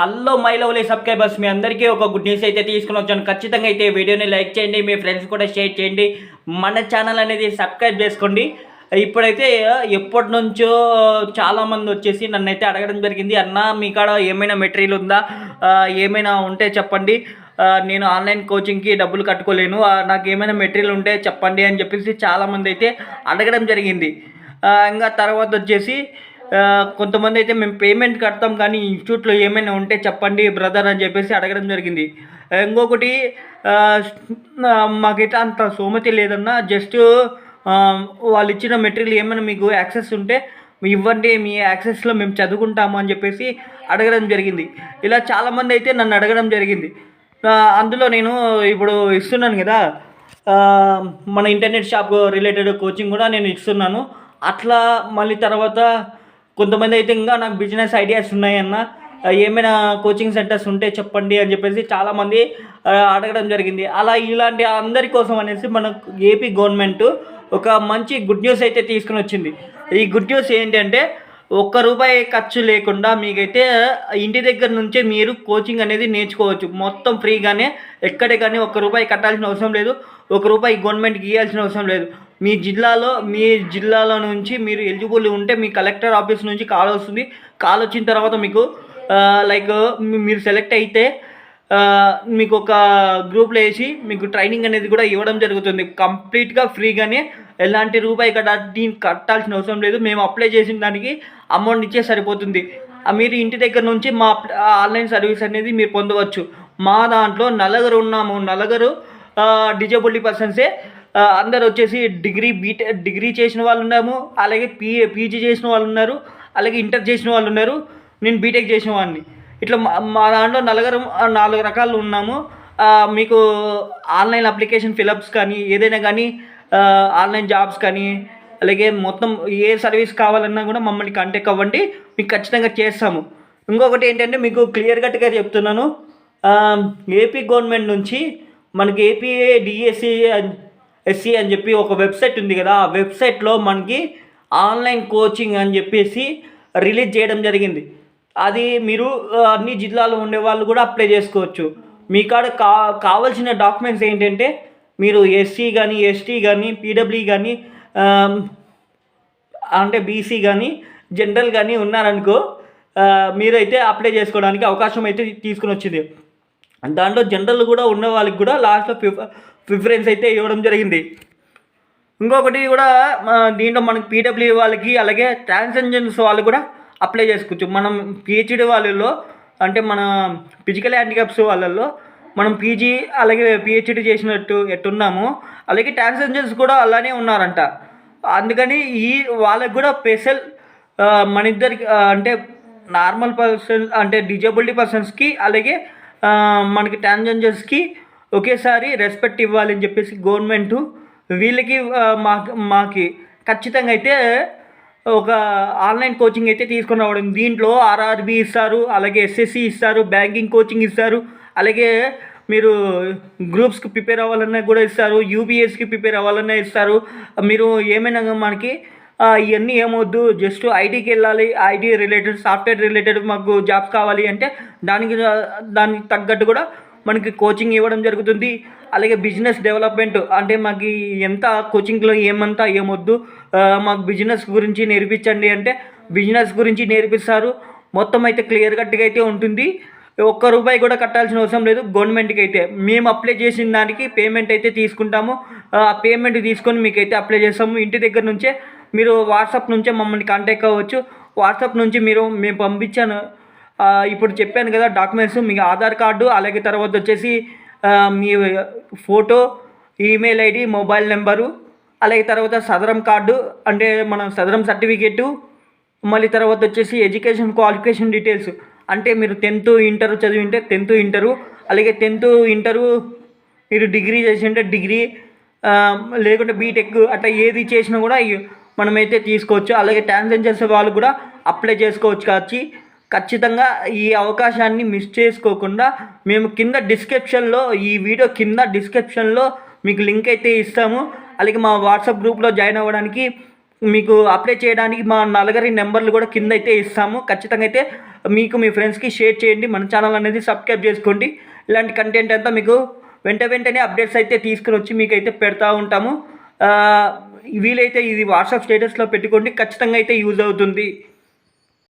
Hello my lovely subscribers మీ అందరికీ ఒక గుడ్ న్యూస్ అయితే తీసుకుని వచ్చాను. ఖచ్చితంగా అయితే వీడియోని లైక్ చేయండి మీ ఫ్రెండ్స్ కూడా షేర్ చేయండి. మన ఛానల్ అనేది సబ్స్క్రైబ్ చేసుకోండి. ఇప్పుడైతే ఎప్పటి నుంచో చాలామంది వచ్చేసి నన్ను అయితే అడగడం జరిగింది అన్న మీ కాడ ఏమైనా మెటీరియల్ ఉందా? ఏమైనా ఉంటే చెప్పండి. నేను ఆన్లైన్ కోచింగ్కి డబ్బులు కట్టుకోలేను. నాకు ఏమైనా మెటీరియల్ ఉంటే చెప్పండి అని చెప్పేసి చాలామంది అయితే అడగడం జరిగింది. ఇంకా తర్వాత వచ్చేసి కొంతమంది అయితే మేము పేమెంట్ కడతాం కానీ ఇన్స్టిట్యూట్లో ఏమైనా ఉంటే చెప్పండి బ్రదర్ అని చెప్పేసి అడగడం జరిగింది. ఇంకొకటి మాకైతే అంత సోమతి లేదన్నా జస్ట్ వాళ్ళు ఇచ్చిన మెటీరియల్ ఏమైనా మీకు యాక్సెస్ ఉంటే ఇవ్వండి మీ యాక్సెస్లో మేము చదువుకుంటాము అని చెప్పేసి అడగడం జరిగింది. ఇలా చాలామంది అయితే నన్ను అడగడం జరిగింది. అందులో నేను ఇప్పుడు ఇస్తున్నాను కదా మన ఇంటర్నెట్ షాప్ రిలేటెడ్ కోచింగ్ కూడా నేను ఇస్తున్నాను. అట్లా మళ్ళీ తర్వాత కొంతమంది అయితే ఇంకా నాకు బిజినెస్ ఐడియాస్ ఉన్నాయన్న. ఏమైనా కోచింగ్ సెంటర్స్ ఉంటే చెప్పండి అని చెప్పేసి చాలామంది అడగడం జరిగింది. అలా ఇలాంటి అందరి కోసం అనేసి మన ఏపీ గవర్నమెంట్ ఒక మంచి గుడ్ న్యూస్ అయితే తీసుకుని వచ్చింది. ఈ గుడ్ న్యూస్ ఏంటంటే ఒక్క రూపాయి ఖర్చు లేకుండా మీకైతే ఇంటి దగ్గర నుంచే మీరు కోచింగ్ అనేది నేర్చుకోవచ్చు. మొత్తం ఫ్రీగానే ఎక్కడే కానీ ఒక్క రూపాయి కట్టాల్సిన అవసరం లేదు. ఒక రూపాయి గవర్నమెంట్కి ఇవ్వాల్సిన అవసరం లేదు. మీ జిల్లాలో మీ జిల్లాలో నుంచి మీరు ఎలిజిబుల్ ఉంటే మీ కలెక్టర్ ఆఫీస్ నుంచి కాల్ వస్తుంది. కాల్ వచ్చిన తర్వాత మీకు లైక్ మీరు సెలెక్ట్ అయితే మీకు ఒక గ్రూప్లో వేసి మీకు ట్రైనింగ్ అనేది కూడా ఇవ్వడం జరుగుతుంది. కంప్లీట్గా ఫ్రీగానే ఎలాంటి రూపాయి కట్టాల్సి కట్టాల్సిన అవసరం లేదు. మేము అప్లై చేసిన దానికి అమౌంట్ ఇచ్చే సరిపోతుంది. మీరు ఇంటి దగ్గర నుంచి మా ఆన్లైన్ సర్వీస్ అనేది మీరు పొందవచ్చు. మా దాంట్లో నలుగురు ఉన్నాము. నలుగురు డిజబుల్డ్ పర్సన్సే అందరు వచ్చేసి డిగ్రీ బీటె డిగ్రీ చేసిన వాళ్ళు ఉన్నాము. అలాగే పీ పీజీ చేసిన వాళ్ళు ఉన్నారు. అలాగే ఇంటర్ చేసిన వాళ్ళు ఉన్నారు. నేను బీటెక్ చేసిన వాడిని. ఇట్లా మా దాంట్లో నలుగురు నాలుగు రకాలు ఉన్నాము. మీకు ఆన్లైన్ అప్లికేషన్ ఫిలప్స్ కానీ ఏదైనా కానీ ఆన్లైన్ జాబ్స్ కానీ అలాగే మొత్తం ఏ సర్వీస్ కావాలన్నా కూడా మమ్మల్ని కాంటాక్ట్ అవ్వండి. మీకు ఖచ్చితంగా చేస్తాము. ఇంకొకటి ఏంటంటే మీకు క్లియర్ కట్గా చెప్తున్నాను. ఏపీ గవర్నమెంట్ నుంచి మనకి ఏపీ డిఎస్సి ఎస్సీ అని చెప్పి ఒక వెబ్సైట్ ఉంది కదా. ఆ వెబ్సైట్లో మనకి ఆన్లైన్ కోచింగ్ అని చెప్పేసి రిలీజ్ చేయడం జరిగింది. అది మీరు అన్ని జిల్లాలో ఉండే వాళ్ళు కూడా అప్లై చేసుకోవచ్చు. మీ కాడ కా కావాల్సిన డాక్యుమెంట్స్ ఏంటంటే మీరు ఎస్సీ కానీ ఎస్టీ కానీ పీడబ్ల్యూ కానీ అంటే బీసీ కానీ జనరల్ కానీ ఉన్నారనుకో మీరైతే అప్లై చేసుకోవడానికి అవకాశం అయితే తీసుకుని వచ్చింది. దాంట్లో జనరల్ కూడా ఉన్న వాళ్ళకి కూడా లాస్ట్లో ప్రిఫ ప్రిఫరెన్స్ అయితే ఇవ్వడం జరిగింది. ఇంకొకటి కూడా దీంట్లో మనకి పీడబ్ల్యూ వాళ్ళకి అలాగే ట్రాన్స్జెండర్స్ వాళ్ళు కూడా అప్లై చేసుకోవచ్చు. మనం పిహెచ్డి వాళ్ళలో అంటే మన ఫిజికల్ హ్యాండిక్యాప్స్ వాళ్ళల్లో మనం పీజీ అలాగే పిహెచ్డి చేసినట్టు ఎట్టున్నాము అలాగే ట్రాన్స్జెండర్స్ కూడా అలానే ఉన్నారంట. అందుకని ఈ వాళ్ళకి కూడా స్పెషల్ మన ఇద్దరికి అంటే నార్మల్ పర్సన్ అంటే డిజబిలిటీ పర్సన్స్కి అలాగే మనకి ట్రాన్స్జెండర్స్కి ఒకేసారి రెస్పెక్ట్ ఇవ్వాలని చెప్పేసి గవర్నమెంట్ వీళ్ళకి మాకు మాకి ఖచ్చితంగా అయితే ఒక ఆన్లైన్ కోచింగ్ అయితే తీసుకుని రావడం. దీంట్లో ఆర్ఆర్బి ఇస్తారు అలాగే ఎస్ఎస్సి ఇస్తారు బ్యాంకింగ్ కోచింగ్ ఇస్తారు. అలాగే మీరు గ్రూప్స్కి ప్రిపేర్ అవ్వాలన్నా కూడా ఇస్తారు యూబీఎస్కి ప్రిపేర్ అవ్వాలన్నా ఇస్తారు. మీరు ఏమైనా మనకి ఇవన్నీ ఏమొద్దు జస్ట్ ఐటీకి వెళ్ళాలి ఐటీ రిలేటెడ్ సాఫ్ట్వేర్ రిలేటెడ్ మాకు జాబ్స్ కావాలి అంటే దానికి దానికి తగ్గట్టు కూడా మనకి కోచింగ్ ఇవ్వడం జరుగుతుంది. అలాగే బిజినెస్ డెవలప్మెంట్ అంటే మాకు ఎంత కోచింగ్లో ఏమంతా ఏమొద్దు. మాకు బిజినెస్ గురించి నేర్పించండి అంటే బిజినెస్ గురించి నేర్పిస్తారు. మొత్తం అయితే క్లియర్ కట్గా అయితే ఉంటుంది. ఒక్క రూపాయి కూడా కట్టాల్సిన అవసరం లేదు. గవర్నమెంట్కి అయితే. మేము అప్లై చేసిన దానికి పేమెంట్ అయితే తీసుకుంటాము. ఆ పేమెంట్ తీసుకొని మీకు అయితే అప్లై చేస్తాము. ఇంటి దగ్గర నుంచే మీరు వాట్సాప్ నుంచే మమ్మల్ని కాంటాక్ట్ అవ్వచ్చు. వాట్సాప్ నుంచి మీరు మేము పంపించాను. ఇప్పుడు చెప్పాను కదా డాక్యుమెంట్స్ మీ ఆధార్ కార్డు అలాగే తర్వాత వచ్చేసి మీ photo email ID mobile number అలాగే తర్వాత సదరం కార్డు అంటే మన సదరం సర్టిఫికేటు మళ్ళీ తర్వాత వచ్చేసి ఎడ్యుకేషన్ క్వాలిఫికేషన్ డీటెయిల్స్ అంటే మీరు టెన్త్ ఇంటర్ చదివింటే టెన్త్ ఇంటరు అలాగే టెన్త్ ఇంటరు మీరు డిగ్రీ చేసింటే డిగ్రీ లేకుంటే బీటెక్ అట్లా ఏది చేసినా కూడా మనమైతే తీసుకోవచ్చు. అలాగే ట్రాన్స్జెండర్స్ వాళ్ళు కూడా అప్లై చేసుకోవచ్చు కాచి ఖచ్చితంగా ఈ అవకాశాన్ని మిస్ చేసుకోకుండా మేము కింద డిస్క్రిప్షన్లో ఈ వీడియో కింద డిస్క్రిప్షన్లో మీకు లింక్ అయితే ఇస్తాము. అలాగే మా వాట్సాప్ గ్రూప్లో జాయిన్ అవ్వడానికి మీకు అప్లై చేయడానికి మా నలుగురి నెంబర్లు కూడా కింద అయితే ఇస్తాము. ఖచ్చితంగా అయితే మీకు మీ ఫ్రెండ్స్కి షేర్ చేయండి మన ఛానల్ అనేది సబ్స్క్రైబ్ చేసుకోండి. ఇలాంటి కంటెంట్ అంతా మీకు వెంట వెంటనే అప్డేట్స్ అయితే తీసుకుని వచ్చి మీకు అయితే పెడతా ఉంటాము. వీలైతే ఇది వాట్సాప్ స్టేటస్లో పెట్టుకోండి. ఖచ్చితంగా అయితే యూజ్ అవుతుంది.